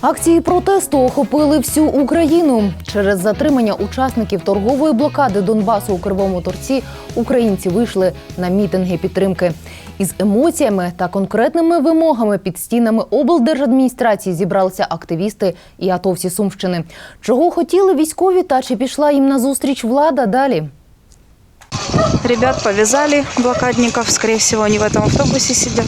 Акції протесту охопили всю Україну. Через затримання учасників торгової блокади Донбасу у Кривому Торці українці вийшли на мітинги підтримки. Із емоціями та конкретними вимогами під стінами облдержадміністрації зібралися активісти і атовці Сумщини. Чого хотіли військові та чи пішла їм назустріч влада далі? Ребят повязали, блокадников, скорее всего, они в этом автобусе сидят.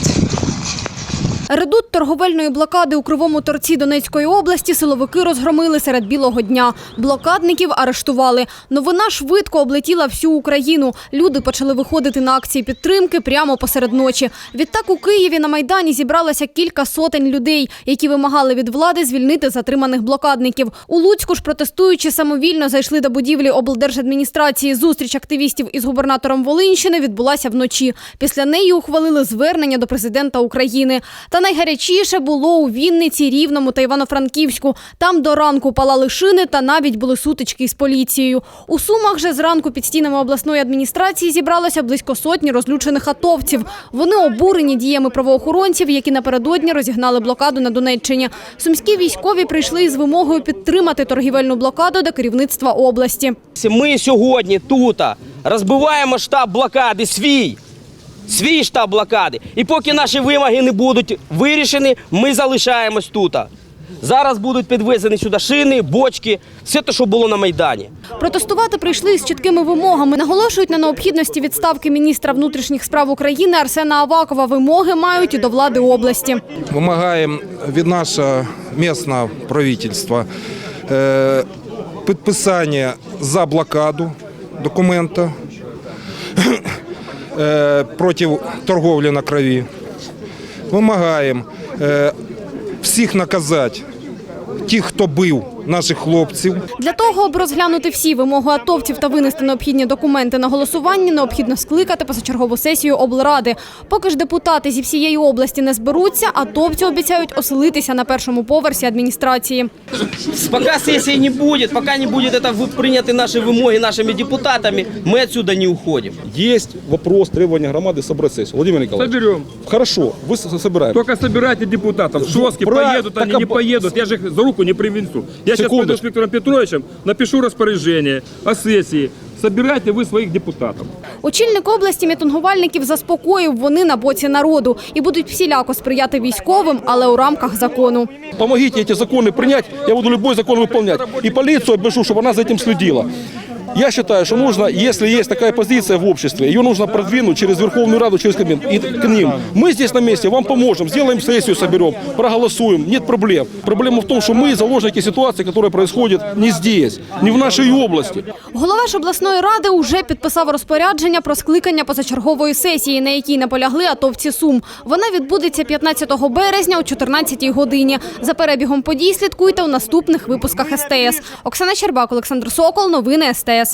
Редут торговельної блокади у Кривому Торці Донецької області силовики розгромили серед білого дня. Блокадників арештували. Новина швидко облетіла всю Україну. Люди почали виходити на акції підтримки прямо посеред ночі. Відтак у Києві на Майдані зібралося кілька сотень людей, які вимагали від влади звільнити затриманих блокадників. У Луцьку ж протестуючи самовільно зайшли до будівлі облдержадміністрації. Зустріч активістів із губернатором Волинщини відбулася вночі. Після неї ухвалили звернення до президента України. Та найгарячіше було у Вінниці, Рівному та Івано-Франківську. Там до ранку палали шини та навіть були сутички із поліцією. У Сумах же зранку під стінами обласної адміністрації зібралося близько сотні розлючених атовців. Вони обурені діями правоохоронців, які напередодні розігнали блокаду на Донеччині. Сумські військові прийшли із вимогою підтримати торгівельну блокаду до керівництва області. Ми сьогодні тут розбиваємо штаб блокади свій. Свій штаб блокади. І поки наші вимоги не будуть вирішені, ми залишаємось тут. Зараз будуть підвезені сюди шини, бочки, все те, що було на Майдані. Протестувати прийшли із чіткими вимогами. Наголошують на необхідності відставки міністра внутрішніх справ України Арсена Авакова. Вимоги мають і до влади області. Вимагаємо від нашого місцевого правительства е, підписання за блокаду документа проти торговлі на крові. Вимагаємо е, всіх наказати, тих, хто бив наших хлопців. Для того, аби розглянути всі вимоги атовців та винести необхідні документи на голосування, необхідно скликати позачергову сесію облради. Поки ж депутати зі всієї області не зберуться, атовці обіцяють оселитися на першому поверсі адміністрації. Поки сесії не буде, поки не буде это вы- прийняті наші вимоги нашими депутатами, ми відсюди не уходимо. Есть вопрос требования громады собрать сессию. Владимир Николаевич. Соберем. Хорошо, вы с- собираем. Только собирайте депутатов. Шоски Правильно. поедут, Так они не об- поедут. Я же их за руку не привезу. Я сейчас пойду с Виктором Петровичем, напишу распоряжение о сессии. Собирайте вы своих депутатов. Очільник області мітингувальників заспокоїв, вони на боці народу і будуть всіляко сприяти військовим, але у рамках закону. Помогите эти законы принять, я буду любой закон выполнять. И полицию обяжу, чтобы она за этим следила. Я считаю, что нужно, если есть такая позиция в обществе, ее нужно продвинуть через Верховную Раду, через Кабмин и к ним. Мы здесь на месте вам поможем, сделаем сессию, соберем, проголосуем, нет проблем. Проблема в том, что мы заложники ситуации, которая происходит не здесь, не в нашей области. Голова ж обласної ради уже підписав розпорядження про скликання позачергової сесії, на якій наполягли атовці Сум. Вона відбудеться 15 березня о 14 годині. За перебігом подій слідкуйте у наступних випусках СТС. Оксана Щербак, Олександр Сокол. Новини СТС.